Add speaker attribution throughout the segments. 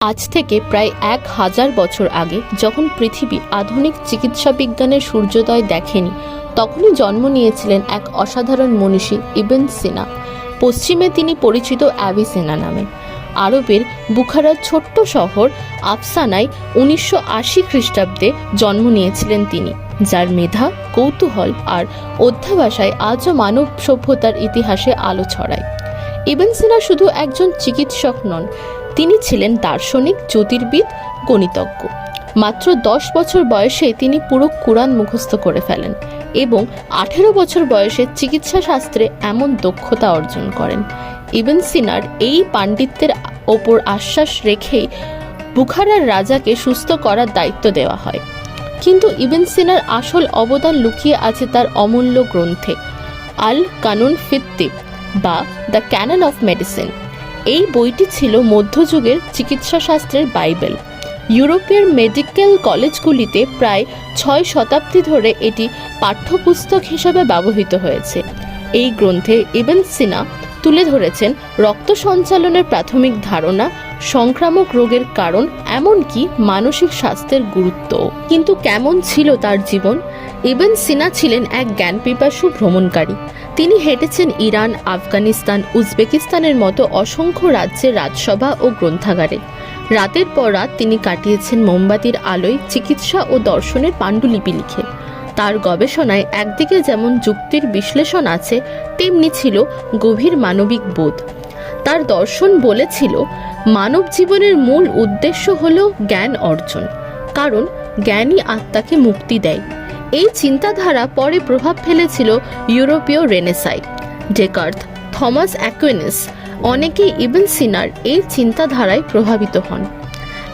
Speaker 1: আজ থেকে প্রায় এক হাজার বছর আগে যখন পৃথিবী আধুনিক চিকিৎসা বিজ্ঞানের সূর্যোদয় দেখেনি, তখনই জন্ম নিয়েছিলেন এক অসাধারণ মনীষী ইবেন সিনা। পশ্চিমে তিনি পরিচিত অ্যাভিসেনা নামে। আরবের বুখারার ছোট্ট শহর আফসানায় উনিশশো আশি খ্রিস্টাব্দে জন্ম নিয়েছিলেন তিনি, যার মেধা, কৌতূহল আর অধ্যাবাসায় আজও মানব সভ্যতার ইতিহাসে আলো ছড়ায়। ইবেন সিনা শুধু একজন চিকিৎসক নন তিনি ছিলেন দার্শনিক, জ্যোতির্বিদ, গণিতজ্ঞ। মাত্র দশ বছর বয়সে তিনি পুরো কুরআন মুখস্থ করে ফেলেন এবং আঠেরো বছর বয়সে চিকিৎসা শাস্ত্রে এমন দক্ষতা অর্জন করেন। ইবেন সিনার এই পাণ্ডিত্যের ওপর আশ্বাস রেখেই বুখারার রাজাকে সুস্থ করার দায়িত্ব দেওয়া হয়। কিন্তু ইবেন সিনার আসল অবদান লুকিয়ে আছে তার অমূল্য গ্রন্থে আল কানুন ফিত্তিব বা দ্য ক্যানন অফ মেডিসিন। এই বইটি ছিল মধ্যযুগের চিকিৎসা শাস্ত্রের বাইবেল। ইউরোপের মেডিকেল কলেজগুলিতে প্রায় ছয় শতাব্দী ধরে এটি পাঠ্যপুস্তক হিসাবে ব্যবহৃত হয়েছে। এই গ্রন্থে ইবেন সিনা তুলে ধরেছেন রক্ত সঞ্চালনের প্রাথমিক ধারণা, সংক্রামক রোগের কারণ, এমনকি মানসিক স্বাস্থ্যের গুরুত্ব। কিন্তু কেমন ছিল তার জীবন? ইবেন সিনা ছিলেন এক জ্ঞানপিপাসু ভ্রমণকারী। তিনি হেঁটেছেন ইরান, আফগানিস্তান, উজবেকিস্তানের মতো অসংখ্য রাজ্যের রাজসভা ও গ্রন্থাগারে। রাতের পর রাত তিনি কাটিয়েছেন মোমবাতির আলোয় চিকিৎসা ও দর্শনের পাণ্ডুলিপি লিখে। তার গবেষণায় একদিকে যেমন যুক্তির বিশ্লেষণ আছে, তেমনি ছিল গভীর মানবিক বোধ। তার দর্শন বলেছিল, মানব জীবনের মূল উদ্দেশ্য হল জ্ঞান অর্জন, কারণ জ্ঞানই আত্মাকে মুক্তি দেয়। এই চিন্তাধারা পরে প্রভাব ফেলেছিল ইউরোপীয় রেনেসাই ডেকার্থ, থমাস অ্যাকুইনিস অনেকেই ইবেন সিনার এই চিন্তাধারায় প্রভাবিত হন।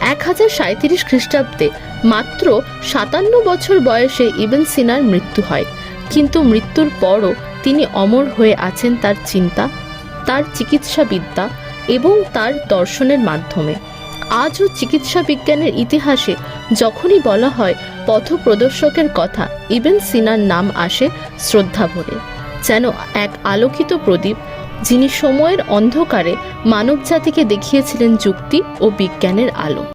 Speaker 1: এক হাজার সাঁত্রিশ খ্রিস্টাব্দে মাত্র সাতান্ন বছর বয়সে ইবেন সিনার মৃত্যু হয়। কিন্তু মৃত্যুর পরও তিনি অমর হয়ে আছেন তার চিন্তা, তার চিকিৎসাবিদ্যা এবং তার দর্শনের মাধ্যমে। আজও চিকিৎসা বিজ্ঞানের ইতিহাসে যখনই বলা হয় পথপ্রদর্শকের কথা, ইবেন সিনার নাম আসে শ্রদ্ধা ভরে যেন এক আলোকিত প্রদীপ যিনি সময়ের অন্ধকারে মানবজাতিকে দেখিয়েছিলেন যুক্তি ও বিজ্ঞানের আলো।